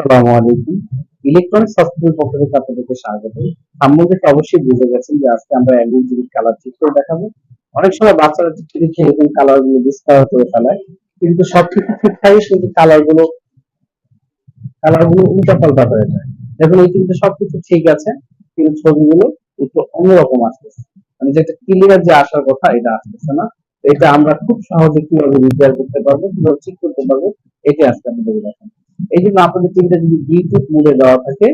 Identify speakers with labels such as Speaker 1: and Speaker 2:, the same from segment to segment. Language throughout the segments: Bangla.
Speaker 1: আসসালামু গুলো সবকিছু ঠিক আছে, কিন্তু ছবিগুলো একটু অন্যরকম আসতেছে। মানে যেটা ক্লিয়ার যে আসার কথা, এটা আসতেছে না। এটা আমরা খুব সহজে কীভাবে রিপেয়ার করতে পারব, কীভাবে ঠিক করতে পারব এটা আজকে দেখাবো। এই জন্য আপনাদের টিভিটা যদি ব্লুটুথ মোডে দেওয়া থাকে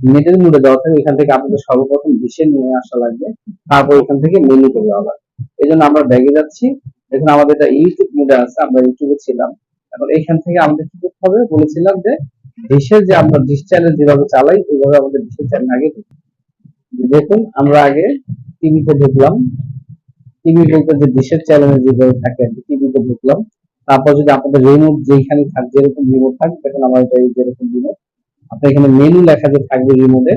Speaker 1: নেটের মোডে দেওয়া থাকে, এখান থেকে আপনাদের সর্বপ্রথম ডিশে নিয়ে আসা লাগবে। তারপর এখান থেকে মেনুতে যাওয়া লাগবে। এই জন্য আমরা ব্যাগে যাচ্ছি। দেখুন, আমাদের এটা ইউটিউব মোডে আছে, আমরা ইউটিউবে ছিলাম। এখন এখান থেকে আমাদের কি করতে হবে? বলেছিলাম যে ডিশের যে আমরা ডিশ চ্যানেল যেভাবে চালাই, ওইভাবে আমাদের ডিশের চ্যানেল আগে দেখুন, আমরা আগে টিভিতে ঢুকলাম। টিভি বলতে যে ডিশের চ্যানেল যেভাবে থাকে টিভিতে ঢুকলাম। তারপর যদি আপনাদের রিমোট যেখানে থাকবে যেরকম রিমোট থাকবে তখন আমার এটা যেরকম রিমোট আপনার এখানে মেনু লেখা যে থাকবে রিমোটে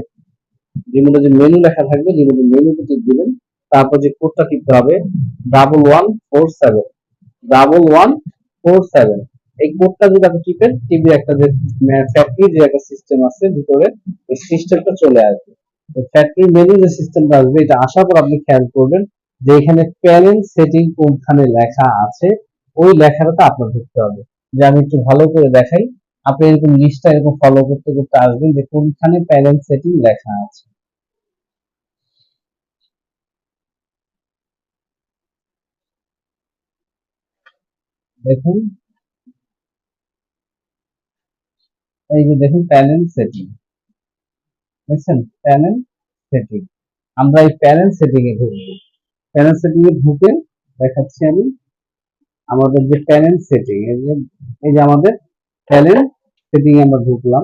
Speaker 1: রিমোটে যে মেনু লেখা থাকবে রিমোটে মেনুতে টিপ দিবেন। তারপর যে কোডটা টিপতে হবে double one four seven double one four seven এই কোডটা যদি আপনি টিপেন টিভির একটা যে ফ্যাক্টরি যে একটা সিস্টেম আছে, ভিতরে এই সিস্টেমটা চলে আসবে। ফ্যাক্টরি মেনু যে সিস্টেমটা আসবে, এটা আসার পর আপনি খেয়াল করবেন যে এখানে প্যানেল সেটিং কোনখানে লেখা আছে ওই লেখাটা আপনার দেখতে হবে। যে আমি একটু ভালো করে দেখাই। আপনি এরকম লিস্টটা এরকম ফলো করতে করতে আসবেন যে কোনখানে প্যারেন্ট সেটিং লেখা আছে। দেখুন। এই যে দেখুন প্যানেল সেটিং দেখছেন প্যানেল সেটিং আমরা এই প্যানেল সেটিং এ ঢুকবো। প্যানেল সেটিং এ ঢুকে দেখাচ্ছি আমি। আমাদের যে প্যানেল সেটিং এই যে আমাদের প্যানেল সেটিং আমরা ঢুকলাম।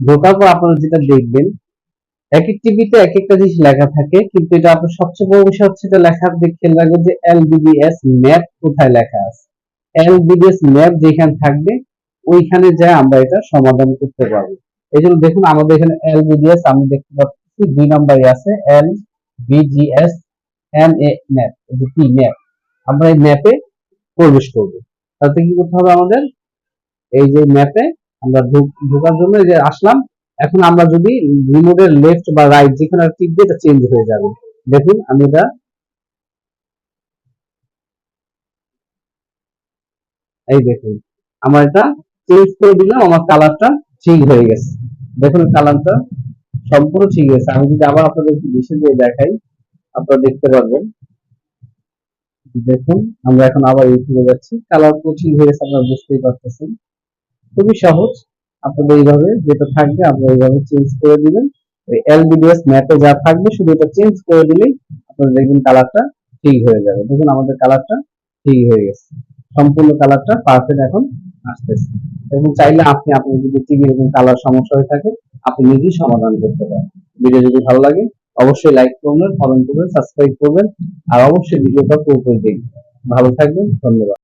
Speaker 1: ঢোকার পর আপনারা যেটা দেখবেন, এক এক টিভিতে এক একটা জিনিস লেখা থাকে, কিন্তু এটা আপনার সবচেয়ে বড় বিষয় হচ্ছে এটা লেখার দিক খেয়াল রাখবেন যে এলবিবিএস ম্যাপ কোথায় লেখা আছে। এলবিবিএস ম্যাপ যেখানে থাকবে, ওইখানে যায় আমরা এটা সমাধান করতে পারব। এই জন্য দেখুন, আমাদের এখানে এলবিবিএস আমি দেখতে পাচ্ছি, দুই নম্বরে আছে L BGS M A map কি ম্যাপ আমরা এই ম্যাপে প্রবেশ করব। তাতে কি করতে হবে আমাদের? এই যে ম্যাপে আমরা ঢোকার জন্য যে আসলাম। এখন আমরা যদি রিমোটের লেফট বা রাইট যেখানে টিপ দিয়ে চেঞ্জ হয়ে যাবে। দেখুন, আমি এটা এই দেখুন, আমার এটা চেঞ্জ করে দিলাম, আমার কালারটা ঠিক হয়ে গেছে। দেখুন কালারটা সম্পূর্ণ ঠিক আছে আমি যদি আবার আপনাদের দিয়ে দেখাই, আপনারা দেখতে পারবেন। দেখুন, আমরা এখন আবার ইউটিউবে যাচ্ছি। কালার ঠিক হয়ে গেছে, আপনারা বুঝতেই পারতেছেন। খুবই সহজ। আপনাদের এইভাবে যেটা থাকবে, আপনারা এইভাবে চেঞ্জ করে দিবেন। ওই এলবিডিএস ম্যাপে যা থাকবে, শুধু এটা চেঞ্জ করে দিলেই আপনারা দেখবেন কালারটা ঠিক হয়ে যাবে। দেখুন, আমাদের কালারটা ঠিক হয়ে গেছে। সম্পূর্ণ কালারটা পারফেক্ট এখন আসতেছে। এবং চাইলে আপনি আপনার যদি টিভি এরকম কালার সমস্যা হয়ে থাকে, আপনি নিজেই সমাধান করতে পারেন। ভিডিও যদি ভালো লাগে অবশ্যই লাইক করবেন কমেন্ট করবেন সাবস্ক্রাইব করবেন, আর অবশ্যই ভিডিওটা পুরোপুরি দেখবেন। ভালো থাকবেন, ধন্যবাদ।